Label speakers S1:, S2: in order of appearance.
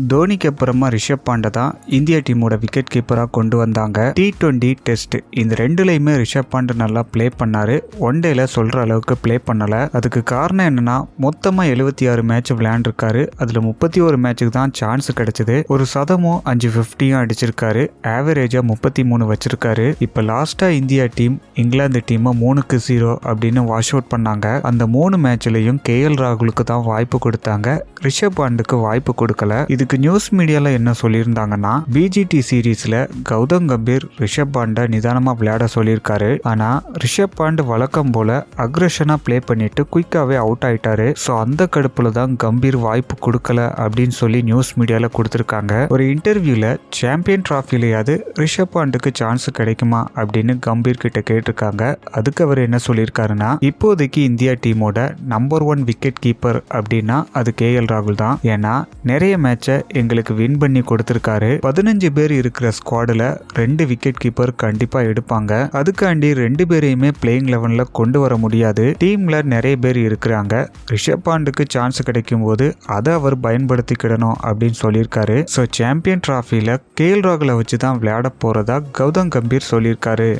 S1: தோனிக்கு அப்புறமா ரிஷப் பாண்டே தான் இந்திய டீமோட விக்கெட் கீப்பராக கொண்டு வந்தாங்க. டி டுவெண்ட்டி டெஸ்ட் இந்த ரெண்டுலையுமே ரிஷப் பாண்டே நல்லா ப்ளே பண்ணாரு. ஒன் டேல சொல்ற அளவுக்கு ப்ளே பண்ணல. அதுக்கு காரணம் என்னன்னா மொத்தமா எழுபத்தி ஆறு மேட்ச் விளையாண்டுருக்காரு. அதுல முப்பத்தி ஒரு மேட்சுக்கு தான் சான்ஸ் கிடைச்சது. ஒரு சதமும் அஞ்சு ஃபிஃப்டியும் அடிச்சிருக்காரு. ஆவரேஜா முப்பத்தி மூணு வச்சிருக்காரு. இப்போ லாஸ்டா இந்தியா டீம் இங்கிலாந்து டீமை மூணுக்கு ஜீரோ அப்படின்னு வாஷ் அவுட் பண்ணாங்க. அந்த மூணு மேட்ச்லயும் கே எல் ராகுலுக்கு தான் வாய்ப்பு கொடுத்தாங்க. ரிஷப் பாண்டுக்கு வாய்ப்பு கொடுக்கல. இது இதுக்கு நியூஸ் மீடியாவில் என்ன சொல்லியிருந்தாங்கன்னா பிஜிடி சீரீஸில் கௌதம் கம்பீர் ரிஷப் பாண்டை நிதானமாக விளையாட சொல்லியிருக்காரு. ஆனால் ரிஷப் பாண்ட் வழக்கம் போல் அக்ரஷனாக ப்ளே பண்ணிட்டு குயிக்காகவே அவுட் ஆயிட்டாரு. ஸோ அந்த கடுப்பில் தான் கம்பீர் வாய்ப்பு கொடுக்கல அப்படின்னு சொல்லி நியூஸ் மீடியாவில் கொடுத்துருக்காங்க. ஒரு இன்டர்வியூவில் சாம்பியன் ட்ராஃபிலேயாவது ரிஷப் பாண்டுக்கு சான்ஸ் கிடைக்குமா அப்படின்னு கம்பீர் கிட்ட கேட்டிருக்காங்க. அதுக்கு அவர் என்ன சொல்லியிருக்காருன்னா இப்போதைக்கு இந்தியா டீமோட நம்பர் ஒன் விக்கெட் கீப்பர் அப்படின்னா அது கே எல் ராகுல் தான். ஏன்னா நிறைய மேட்சை எங்களுக்கு வின் பண்ணி கொடுத்துருக்காரு. பதினஞ்சு பேர் இருக்கிற ஸ்குவாடில் ரெண்டு விக்கெட் கீப்பர் கண்டிப்பாக எடுப்பாங்க. அதுக்காண்டி ரெண்டு பேரையுமே பிளேயிங் லெவனில் கொண்டு வர முடியாது. டீமில் நிறைய பேர் இருக்கிறாங்க. ரிஷப் பாண்டுக்கு சான்ஸ் கிடைக்கும் போது அதை அவர் பயன்படுத்திக்கிடணும் அப்படின்னு சொல்லியிருக்காரு. ஸோ சாம்பியன் டிராஃபியில் கேல் ராகுலை வச்சு தான் விளையாட போகிறதா கௌதம் கம்பீர் சொல்லியிருக்காரு.